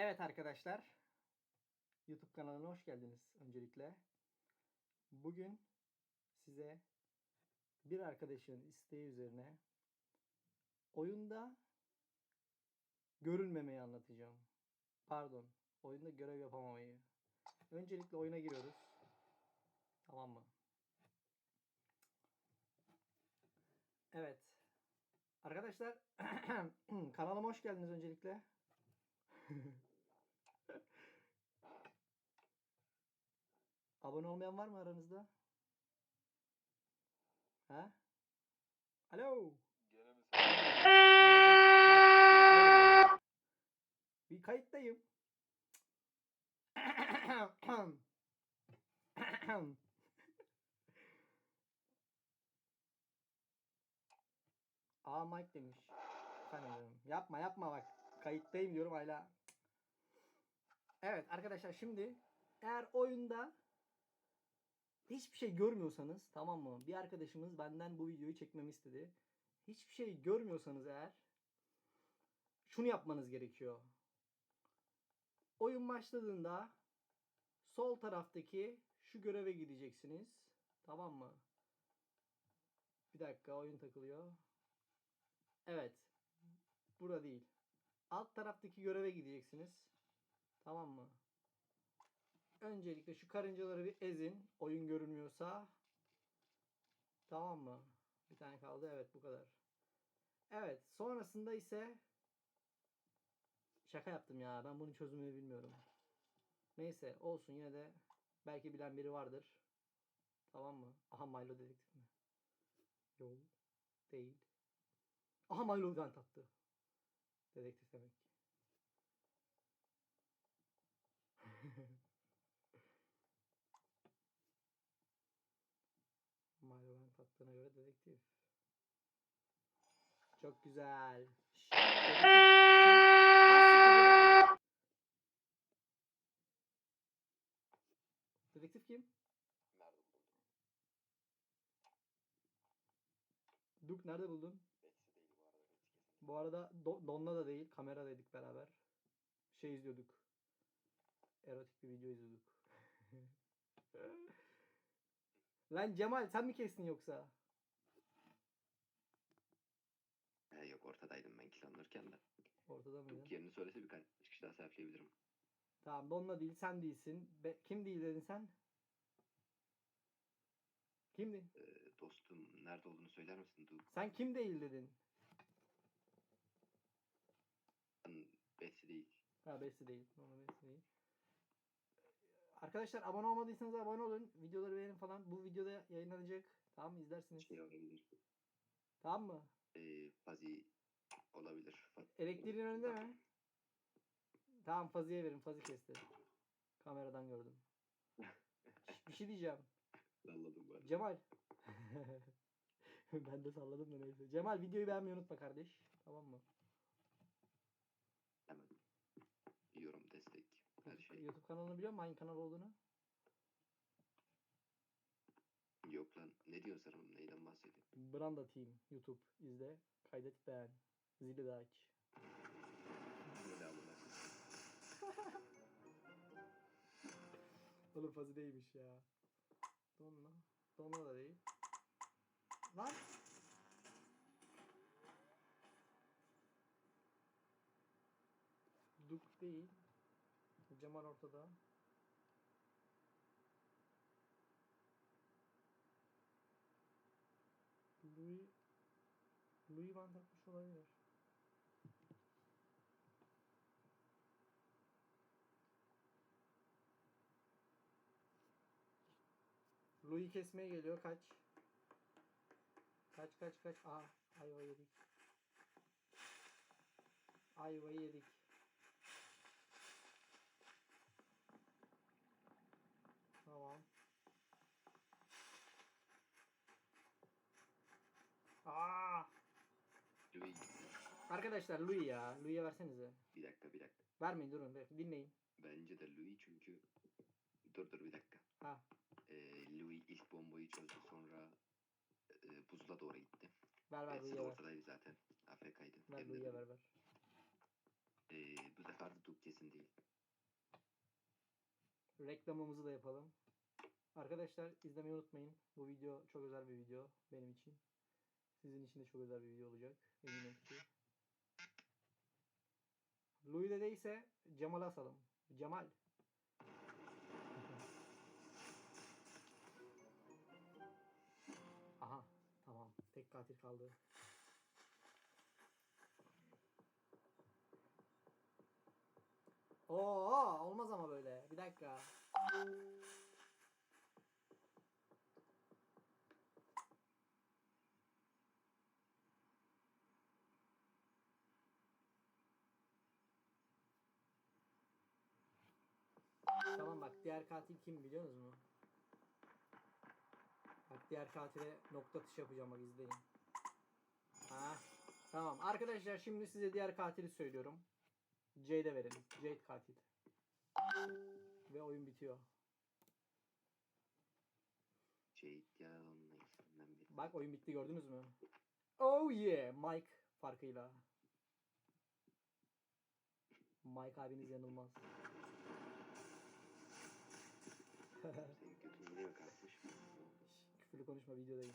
Evet arkadaşlar. YouTube kanalına hoş geldiniz öncelikle. Bugün size bir arkadaşın isteği üzerine oyunda görünmemeyi anlatacağım. Pardon. Oyunda görev yapamamayı. Öncelikle oyuna giriyoruz. Tamam mı? Evet. Arkadaşlar kanalıma hoş geldiniz öncelikle. Abone olmayan var mı aranızda? Ha? Alo. Bir kayıttayım. Aa Mike demiş. Efendim. Yapma yapma bak. Kayıttayım diyorum hala. Evet arkadaşlar şimdi eğer oyunda hiçbir şey görmüyorsanız tamam mı? Bir arkadaşımız benden bu videoyu çekmemi istedi. Hiçbir şey görmüyorsanız eğer şunu yapmanız gerekiyor. Oyun başladığında sol taraftaki şu göreve gideceksiniz. Tamam mı? Bir dakika oyun takılıyor. Evet. Burada değil. Alt taraftaki göreve gideceksiniz. Tamam mı? Öncelikle şu karıncaları bir ezin. Oyun görünmüyorsa. Tamam mı? Bir tane kaldı. Evet bu kadar. Evet. Sonrasında ise Şaka yaptım ya. Ben bunun çözümünü bilmiyorum. Neyse olsun yine de belki bilen biri vardır. Tamam mı? Aha Milo dedektif mi? Yok. Değil. Aha Milo vent attı. Dedektif demek attığına göre dedektif. Çok güzel. Dedektif kim? Duke nerede buldun? Bu arada Do- Don'la da değil, kameradaydık beraber. Şey izliyorduk. Erotik bir video izliyorduk. Lan Cemal sen mi kestin yoksa? He yok ortadaydım ben killanırken de. Ortada mıydın? Yok yerini söylese birkaç kişi daha serpleyebilirim. Tamam Don'la değil sen değilsin. Be- kim değil dedin sen? Kimdi? Ee, dostum nerede olduğunu söyler misin? Du Sen kim değil dedin? ben Betsy değil. Ha Besi değil. Don'la Besi değil. Arkadaşlar abone olmadıysanız abone olun. Videoları yayınlanacak. Tamam mı? İzlersiniz. Şey olabilir. Tamam mı? Ee, Fazi olabilir. Elektriğin önünde mi? Tamam Fazi'ye verin. Fazi kesti. Kameradan gördüm. Bir şey diyeceğim. Salladım arada. Cemal. ben de salladım da neyse. Cemal videoyu beğenmeyi unutma kardeş. Tamam mı? Hemen. Yorum, destek, her şey. YouTube kanalını biliyor musun? Hangi kanal olduğunu? Yok lan. Ne diyorsun sen oğlum? Neyden bahsediyorsun? Branda Team. YouTube. izle. Kaydet beğen. Zili de aç. Oğlum Fazi değilmiş ya. Donla. Donla da değil. Lan. Duk değil. Cemal ortada. Louis Louis Van takmış olabilir. Louis kesmeye geliyor. Kaç. Kaç kaç kaç. Aa ayva yedik. Ayva yedik. Tamam. Aa! Louis. Arkadaşlar Louis ya. Louis'e versenize. Bir dakika bir dakika. Vermeyin durun. be- Dinleyin. Bence de Louis çünkü dur dur bir dakika. Ha. Ee, Louis ilk bombayı çözdü sonra e, buzula doğru gitti. Ver ver Louis'e ver. ortadaydı zaten. AFK'ydı. Ver Louis'e Louis. ver ver. Ee, bu sefer de Duke kesin değil. Reklamımızı da yapalım. Arkadaşlar izlemeyi unutmayın. Bu video çok özel bir video benim için. Sizin için de çok özel bir video olacak. Eminim ki. Louis'de değilse Cemal'e asalım. Cemal. Aha tamam. Tek katil kaldı. Oo olmaz ama böyle. Bir dakika. Tamam bak diğer katil kim biliyor musunuz? Bak diğer katile nokta atışı yapacağım bak izleyin. Ha. Tamam arkadaşlar şimdi size diğer katili söylüyorum. Jade'e verelim. Jade katil. Ve oyun bitiyor. Jade ya da onun ikisinden biri. Bak oyun bitti gördünüz mü? Oh yeah Mike farkıyla. Mike abiniz yanılmaz. Götün yine mi kalkmış? Küfürlü konuşma videodayım.